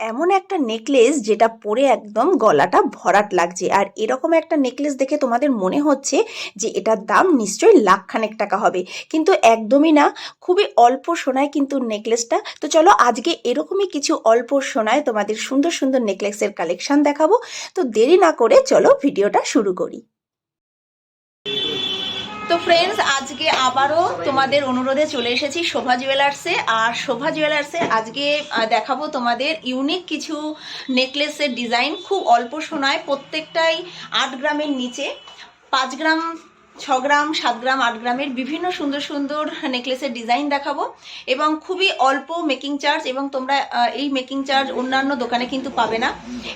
এমন একটা নেকলেস যেটা পরে একদম গলাটা ভরাট লাগছে। আর এরকম একটা নেকলেস দেখে তোমাদের মনে হচ্ছে যে এটার দাম নিশ্চয়ই লাখখানেক টাকা হবে। কিন্তু একদমই না, খুবই অল্প সোনায় কিন্তু নেকলেসটা তো চলো আজকে এরকমই কিছু অল্প সোনায় তোমাদের সুন্দর সুন্দর নেকলেসের কালেকশন দেখাবো। তো দেরি না করে চলো ভিডিওটা শুরু করি। তো ফ্রেন্ডস আজকে আবারও তোমাদের অনুরোধে চলে এসেছি শোভা জুয়েলার্সে আর শোভা জুয়েলার্সে আজকে দেখাবো তোমাদের ইউনিক কিছু নেকলেসের ডিজাইন খুব অল্প সোনায় প্রত্যেকটাই আট গ্রামের নিচে। পাঁচ গ্রাম ছ গ্রাম সাত গ্রাম আট গ্রামের বিভিন্ন সুন্দর সুন্দর নেকলেসের ডিজাইন দেখাবো এবং খুবই অল্প মেকিং চার্জ এবং তোমরা এই মেকিং চার্জ অন্যান্য দোকানে কিন্তু পাবে না।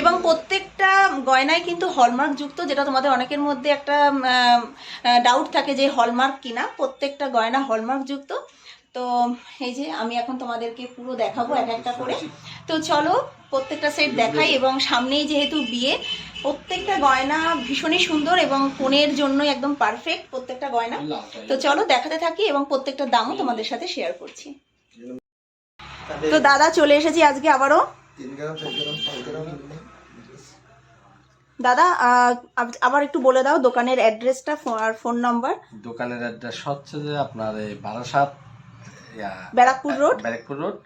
এবং প্রত্যেকটা গয়নায় কিন্তু হলমার্ক যুক্ত, যেটা তোমাদের অনেকের মধ্যে একটা ডাউট থাকে যে হলমার্ক কিনা। প্রত্যেকটা গয়না হলমার্ক যুক্ত। তো এই যে আমি এখন তোমাদেরকে পুরো দেখাবো এক একটা করে। তো চলো প্রত্যেকটা সেট দেখাই এবং সামনেই যেহেতু বিয়ে প্রত্যেকটা গয়না ভীষণই সুন্দর এবং কনের জন্য একদম পারফেক্ট প্রত্যেকটা গয়না। তো চলো দেখাতে থাকি এবং প্রত্যেকটা দামও তোমাদের সাথে শেয়ার করছি। তো দাদা চলে এসেছি আজকে আবারও। দাদা আবার একটু বলে দাও দোকানের অ্যাড্রেসটা আর ফোন নাম্বার দোকানের অ্যাড্রেস হচ্ছে যে আপনার এই বারাসাত ব্যারাকপুর রোড? ব্যারাকপুর রোড?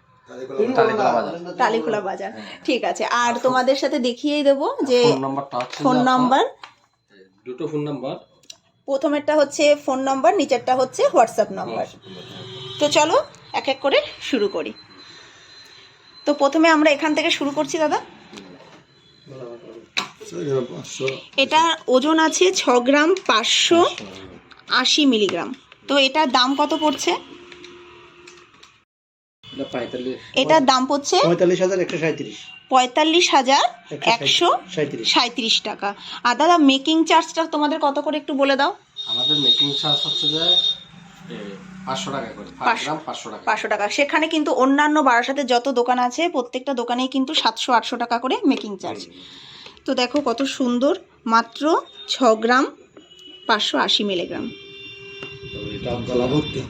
টালিখোলা বাজার। ঠিক আছে। আর তোমাদের সাথে দেখিয়েই দেবো যে ফোন নাম্বার দুটো ফোন নাম্বার প্রথমেরটা হচ্ছে ফোন নাম্বার নিচেরটা হচ্ছে হোয়াটসঅ্যাপ নাম্বার তো চলো এক এক করে শুরু করি। তো প্রথমে আমরা এখান থেকে শুরু করছি দাদা। এটা ওজন আছে ছ গ্রাম পাঁচশো আশি মিলিগ্রাম। তো এটার দাম কত পড়ছে? এটার দাম পড়ছে পঁয়তাল্লিশ হাজার একশো সাঁত্রিশ পঁয়তাল্লিশ হাজার একশো সাঁত্রিশ সাঁত্রিশ টাকা। আর দাদা মেকিং চার্জটা তোমাদের কত করে একটু বলে দাও? আমাদের মেকিং চার্জ হচ্ছে যে পাঁচশো টাকা করে পাঁচশো। পাঁচশো টাকা। পাঁচশো টাকা। সেখানে কিন্তু অন্যান্য বারাসাতে যত দোকান আছে প্রত্যেকটা দোকানেই কিন্তু সাতশো আটশো টাকা করে মেকিং চার্জ তো দেখো কত সুন্দর মাত্র ছ গ্রাম পাঁচশো আশি মিলিগ্রাম। এটা গলা ভর্তি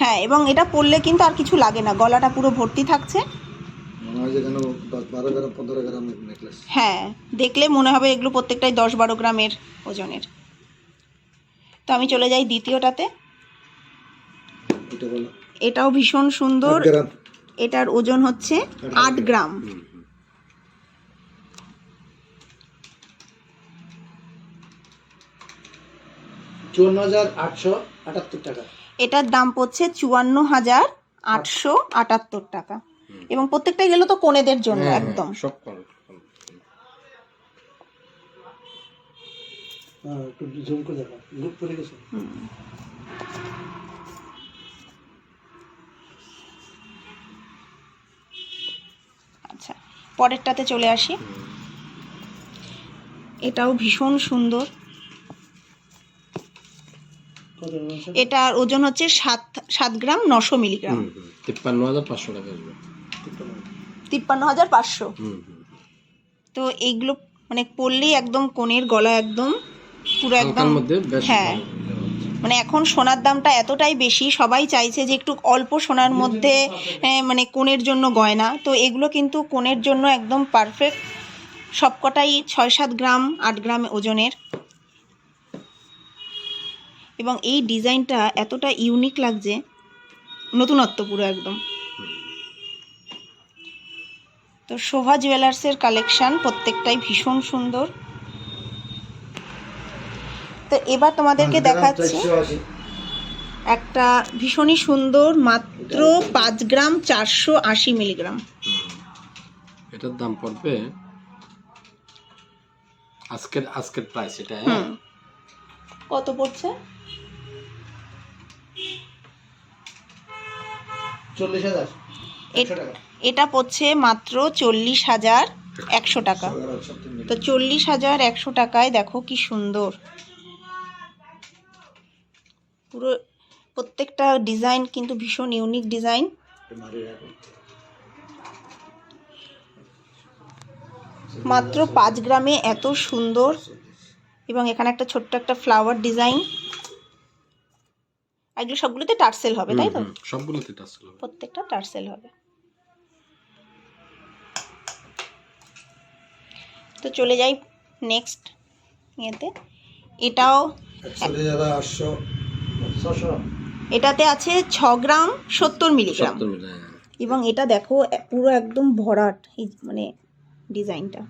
হ্যাঁ এবং এটা পরলে কিন্তু আর কিছু লাগে না গলাটা পুরো ভর্তি থাকছে। হ্যাঁ দেখলে মনে হবে এগুলো প্রত্যেকটাই দশ বারো গ্রামের ওজনের। তো আমি চলে যাই দ্বিতীয়টাতে। এটাও ভীষণ সুন্দর। এটার ওজন হচ্ছে আট গ্রাম। চুয়ান্ন হাজার আটশো আটাত্তর টাকা। এটার দাম পড়ছে চুয়ান্ন হাজার আটশো আটাত্তর টাকা। এবং প্রত্যেকটাই গেল তো কোনেদের জন্য একদম। সব করে হ্যাঁ লুক পড়ে গেছে। আচ্ছা পরেরটাতে চলে আসি। এটাও ভীষণ সুন্দর? এটার ওজন হচ্ছে সাত সাত গ্রাম নশো মিলিগ্রাম। তিপ্পান্ন হাজার পাঁচশো টাকা আসবে। তিপ্পান্ন হাজার। পাঁচশো। হুম, হুম। তো এইগুলো মানে পরলেই একদম কোণের গলা একদম পুরো একদম হালকার মধ্যে বেশ হ্যাঁ। মানে এখন সোনার দামটা এতটাই বেশি সবাই চাইছে যে একটু অল্প সোনার মধ্যে মানে কোণের জন্য গয়না। তো এগুলো কিন্তু কোণের জন্য একদম পারফেক্ট সবকটাই ছয় সাত গ্রাম আট গ্রাম ওজনের। এবং এই ডিজাইনটা এতটা ইউনিক লাগছে নতুনত্ব পুরো একদম। তো শোভা জুয়েলার্সের কালেকশান প্রত্যেকটাই ভীষণ সুন্দর। তো এবার তোমাদেরকে দেখাচ্ছি। একটা ভীষণই সুন্দর মাত্র পাঁচ গ্রাম চারশো আশি মিলিগ্রাম এটার দাম পড়বে আজকের আজকের প্রাইস এটা হ্যাঁ? কত পড়ছে? চল্লিশ হাজার। এটা পড়ছে মাত্র চল্লিশ হাজার একশো টাকা। তো চল্লিশ হাজার একশো টাকায় দেখো কি সুন্দর। পুরো প্রত্যেকটা ডিজাইন কিন্তু ভীষণ ইউনিক ডিজাইন। মাত্র পাঁচ গ্রামে এত সুন্দর। এবং এখানে একটা ছোট্ট একটা ফ্লাওয়ার ডিজাইন। এগুলো সবগুলোতে টার্সেল হবে তাই তো। সবগুলোতে টাচ করবে প্রত্যেকটা টার্সেল হবে। তো চলে যাই নেক্সট ইয়েতে। এটাও এটাতে আছে ছ গ্রাম সত্তর মিলিগ্রাম। মিটার এবং এটা দেখো পুরো একদম ভরাট মানে ডিজাইনটা।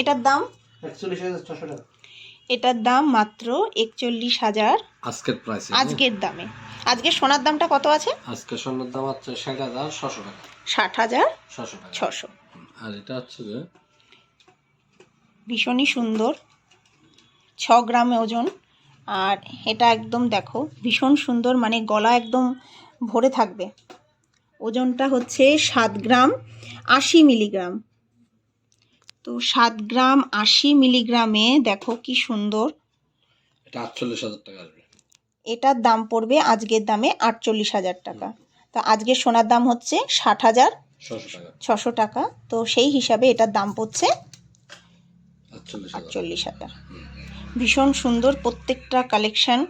এটার দাম? একচল্লিশ হাজার ছশো টাকা। এটার দাম মাত্র একচল্লিশ হাজার। আজকের প্রাইস আজকের দামে। আজকে সোনার দামটা কত আছে? আজকে সোনার দাম হচ্ছে ষাট হাজার ছশো টাকা। ষাট হাজার ছশো টাকা। ছশো। আর এটা হচ্ছে যে ভীষণই সুন্দর। ছ গ্রামে ওজন। আর এটা একদম দেখো ভীষণ সুন্দর মানে গলা একদম ভরে থাকবে। ওজনটা হচ্ছে সাত গ্রাম আশি মিলিগ্রাম। তো সাত গ্রাম আশি মিলিগ্রামে দেখো কি সুন্দর। এটা আটচল্লিশ হাজার টাকা আসবে। এটার দাম পড়বে আজকের দামে আটচল্লিশ হাজার টাকা। তো আজকের সোনার দাম হচ্ছে ষাট হাজার ছশো টাকা। তো সেই হিসাবে এটার দাম পড়ছে আটচল্লিশ হাজার। আটচল্লিশ হাজার। ভীষণ সুন্দর প্রত্যেকটা কালেকশন।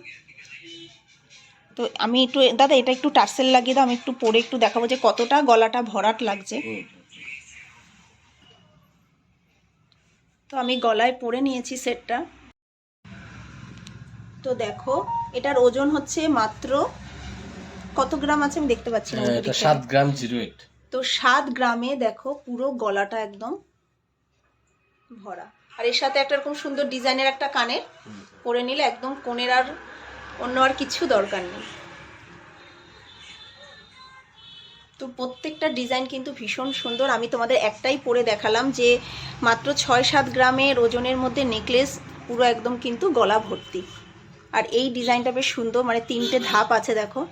তো আমি একটু দাদা এটা একটু টার্সেল লাগিয়ে দাও আমি একটু পরে একটু দেখাবো যে কতটা গলাটা ভরাট লাগছে। তো আমি গলায় পরে নিয়েছি সেটটা। তো দেখো এটার ওজন হচ্ছে মাত্র কত গ্রাম আছে আমি দেখতে পাচ্ছি না হ্যাঁ। সাত গ্রাম জিরো এইট। তো সাত গ্রামে দেখো পুরো গলাটা একদম ভরা। আর এর সাথে একটা এরকম সুন্দর ডিজাইনের একটা কানের পরে নিলে একদম কোণের আর অন্য আর কিছু দরকার নেই। তো প্রত্যেকটা ডিজাইন কিন্তু ভীষণ সুন্দর। আমি তোমাদের একটাই পরে দেখালাম যে মাত্র ছয় সাত গ্রামের ওজনের মধ্যে নেকলেস পুরো একদম কিন্তু গলা ভর্তি। আর এই ডিজাইনটা বেশ সুন্দর মানে তিনটে ধাপ আছে দেখো।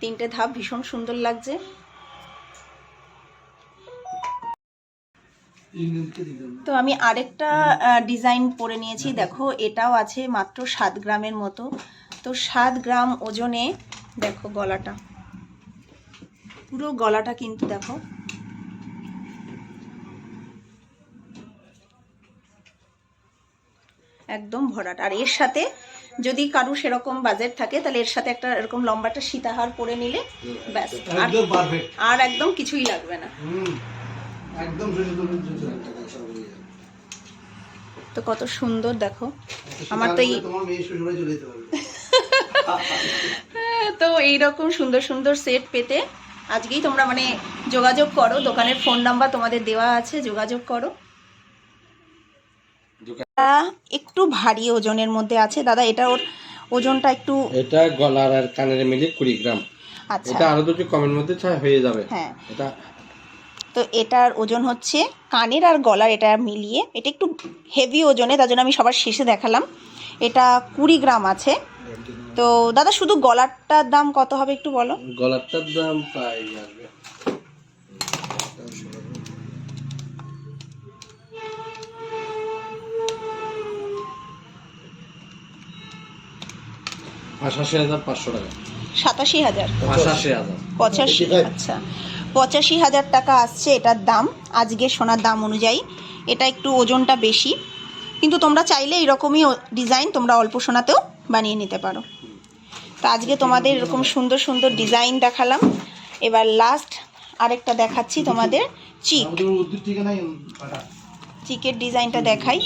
তিনটে ধাপ ভীষণ সুন্দর লাগছে। তো আমি আরেকটা ডিজাইন পরে নিয়েছি। দেখো এটাও আছে মাত্র সাত গ্রামের মতো। তো সাত গ্রাম ওজনে দেখো গলাটা। পুরো গলাটা কিন্তু দেখো। একদম ভরাট। আর এর সাথে যদি কারু সেরকম বাজেট থাকে তাহলে এর সাথে একটা এরকম লম্বাটা সীতাহার পরে নিলে ব্যাস। আর একদম কিছুই লাগবে না। একদম তো কত সুন্দর দেখো। আমার তো এই তো এইরকম সুন্দর সুন্দর সেট পেতে আজকেই তোমরা মানে যোগাযোগ করো দোকানের ফোন নাম্বার তোমাদের দেওয়া আছে যোগাযোগ করো। একটু ভারী ওজনের মধ্যে আছে। দাদা এটা ওর ওজনটা একটু এটা গলার আর কানের মিলে কুড়ি গ্রাম। আচ্ছা। এটা আরও দুটি কমের মধ্যে হয়ে যাবে। হ্যাঁ। এটা তো এটার ওজন হচ্ছে কানের আর গলার এটা মিলিয়ে এটা একটু হেভি ওজনে তার জন্য আমি সবার শেষে দেখালাম। এটা কুড়ি গ্রাম আছে। তো দাদা শুধু গলারটার দাম কত হবে একটু বলো? গলারটার দাম প্রায় আসবে পঁচাশি হাজার পাঁচশো টাকা। সাতাশি হাজার? পঁচাশি হাজার। পঁচাশি আচ্ছা। পঁচাশি হাজার টাকা আসছে এটার দাম আজকে সোনার দাম অনুযায়ী। এটা একটু ওজনটা বেশি। কিন্তু তোমরা চাইলে এরকমই ডিজাইন তোমরা অল্প সোনাতেও বানিয়ে নিতে পারো। তো আজকে তোমাদের এরকম সুন্দর সুন্দর ডিজাইন দেখালাম। এবার লাস্ট আরেকটা দেখাচ্ছি তোমাদের চিক চিকের ডিজাইনটা দেখাই।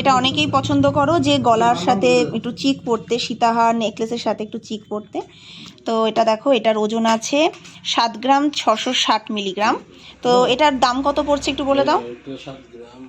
এটা অনেকেই পছন্দ করো যে গলার সাথে একটু চিক পরতে সীতাহার নেকলেসের সাথে একটু চিক পরতে। তো এটা দেখো এটার ওজন আছে সাত গ্রাম ছশো ষাট মিলিগ্রাম। তো এটার দাম কত পড়ছে একটু বলে দাও। গ্রাম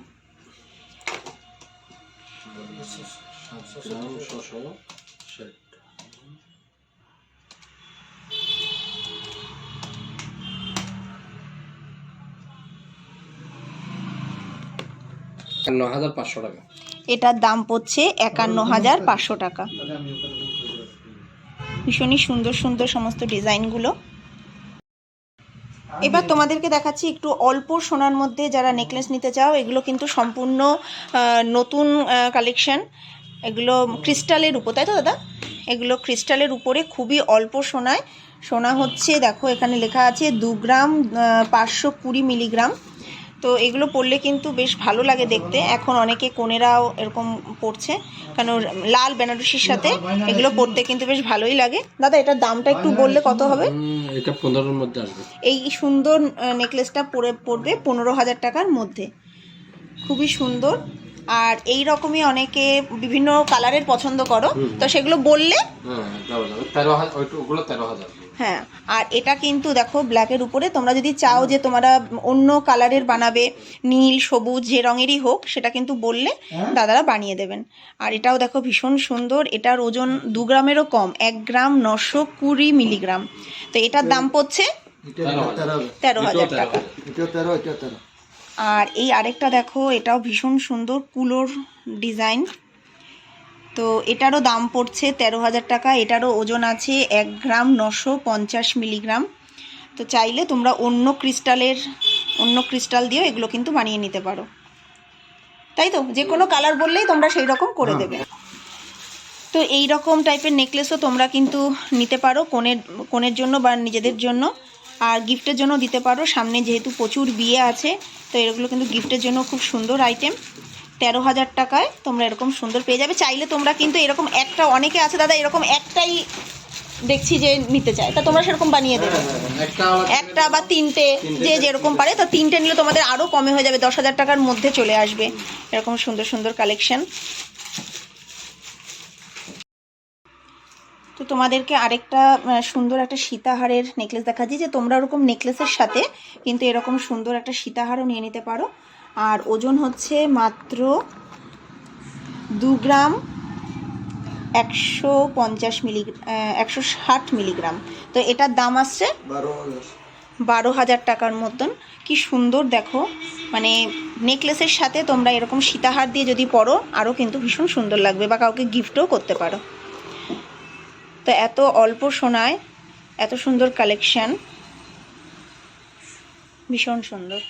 এটার দাম পড়ছে একান্ন হাজার পাঁচশো টাকা। ভীষণই সুন্দর সুন্দর সমস্ত ডিজাইনগুলো। এবার তোমাদেরকে দেখাচ্ছি একটু অল্প সোনার মধ্যে যারা নেকলেস নিতে চাও, এগুলো কিন্তু সম্পূর্ণ নতুন কালেকশন। এগুলো ক্রিস্টালের উপর, তাই তো দাদা? এগুলো ক্রিস্টালের উপরে খুবই অল্প সোনায়। সোনা হচ্ছে, দেখো, এখানে লেখা আছে দু গ্রাম পাঁচশো কুড়ি মিলিগ্রাম। তো এগুলো পরলে কিন্তু বেশ ভালো লাগে দেখতে। এখন অনেকে কোনেরাও এরকম পড়ছে কারণ লাল বেনারসির সাথে এগুলো পরতে কিন্তু বেশ ভালোই লাগে। দাদা এটার দামটা একটু বললে কত হবে? এটা পনেরোর মধ্যে আসবে। এই সুন্দর নেকলেসটা পরে পড়বে পনেরো হাজার টাকার মধ্যে। খুবই সুন্দর। আর এই রকমই অনেকে বিভিন্ন কালারের পছন্দ করো। তো সেগুলো বললে হ্যাঁ হ্যাঁ আর এটা কিন্তু দেখো ব্ল্যাকের উপরে। তোমরা যদি চাও যে তোমরা অন্য কালারের বানাবে নীল সবুজ যে রঙেরই হোক সেটা কিন্তু বললে দাদারা বানিয়ে দেবেন। আর এটাও দেখো ভীষণ সুন্দর। এটার ওজন দু গ্রামেরও কম এক গ্রাম নশো কুড়ি মিলিগ্রাম। তো এটার দাম পড়ছে তেরো হাজার। টাকা। আর এই আরেকটা দেখো এটাও ভীষণ সুন্দর কুলোর ডিজাইন। তো এটারও দাম পড়ছে তেরো হাজার টাকা এটারও ওজন আছে এক গ্রাম নশো পঞ্চাশ মিলিগ্রাম। তো চাইলে তোমরা অন্য ক্রিস্টালের অন্য ক্রিস্টাল দিয়েও এগুলো কিন্তু বানিয়ে নিতে পারো। তাই তো? যে কোনো কালার বললেই তোমরা সেই রকম করে দেবে। তো এই রকম টাইপের নেকলেসও তোমরা কিন্তু নিতে পারো কোণের কোণের জন্য বা নিজেদের জন্য। আর গিফটের জন্য দিতে পারো। সামনে যেহেতু প্রচুর বিয়ে আছে তো এগুলো কিন্তু গিফটের জন্য খুব সুন্দর আইটেম তেরো হাজার টাকায় তোমরা এরকম সুন্দর পেয়ে যাবে। চাইলে তোমরা কিন্তু এরকম একটা অনেকে আছে দাদা এরকম একটাই দেখছি যে নিতে চায়। তা তোমরা সেরকম বানিয়ে দেবে। একটা একটা বা তিনটে যে যেরকম পারে। তো তিনটে নিলে তোমাদের আরও কমে হয়ে যাবে। দশ হাজার টাকার মধ্যে চলে আসবে এরকম সুন্দর সুন্দর কালেকশন তো তোমাদেরকে আরেকটা সুন্দর একটা সীতাহারের নেকলেস দেখাচ্ছি, যে তোমরা ওরকম নেকলেসের সাথে কিন্তু এরকম সুন্দর একটা সীতাহারও নিয়ে নিতে পারো। আর ওজন হচ্ছে মাত্র দু গ্রাম একশো পঞ্চাশ মিলি একশো ষাট মিলিগ্রাম। তো এটার দাম আসছে বারো হাজার টাকার মতন। কি সুন্দর দেখো মানে নেকলেসের সাথে তোমরা এরকম সীতাহার দিয়ে যদি পরো আরও কিন্তু ভীষণ সুন্দর লাগবে বা কাউকে গিফটও করতে পারো। তো এত অল্প সোনায় এত সুন্দর কালেকশান ভীষণ সুন্দর।